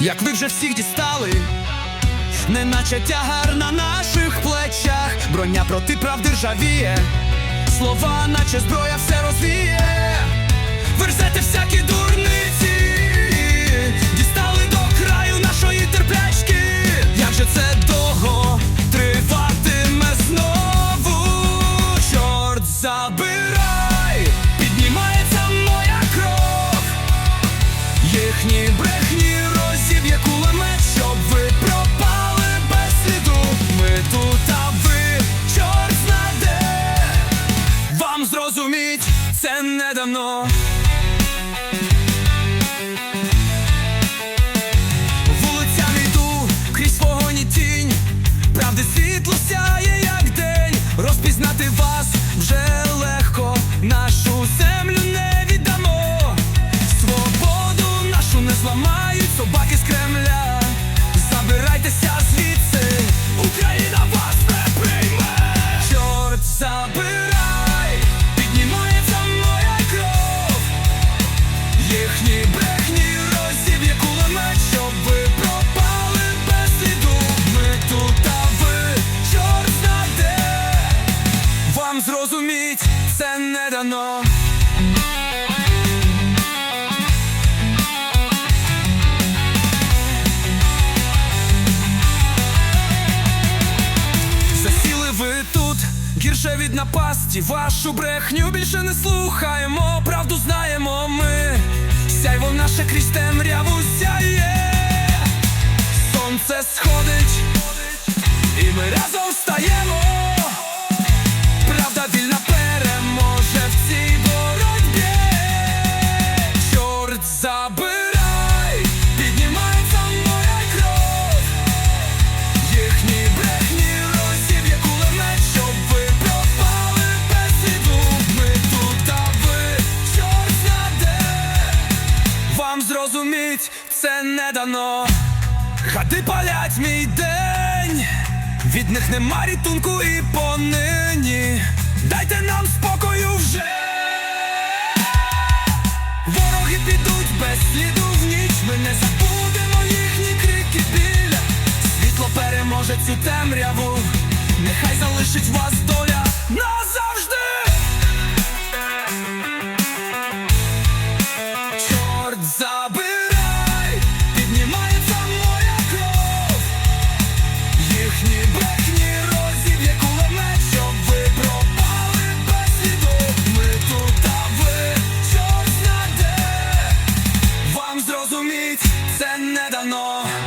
як ви вже всіх дістали, неначе тягар на наших плечах, броня проти правди ржавіє, слова, наче зброя все розвіє, верзете всякі дурниці, дістали до краю нашої терплячки, як же це довго триватиме знову, чорт забирай, піднімається моя кров. Їхні це не дано. Зрозуміть, це не дано. Засіли ви тут гірше від напасті. Вашу брехню більше не слухаємо. Правду знаємо ми. Сяйво наше крізь темряву сяє. Зрозуміть, це не дано. Хади палять мій день, від них нема рятунку і понині. Дайте нам спокою вже. Вороги підуть без сліду в ніч. Ми не забудемо їхні крики біля. Світло переможе цю темряву. Нехай залишить вас доля назавжди. Sen neden o?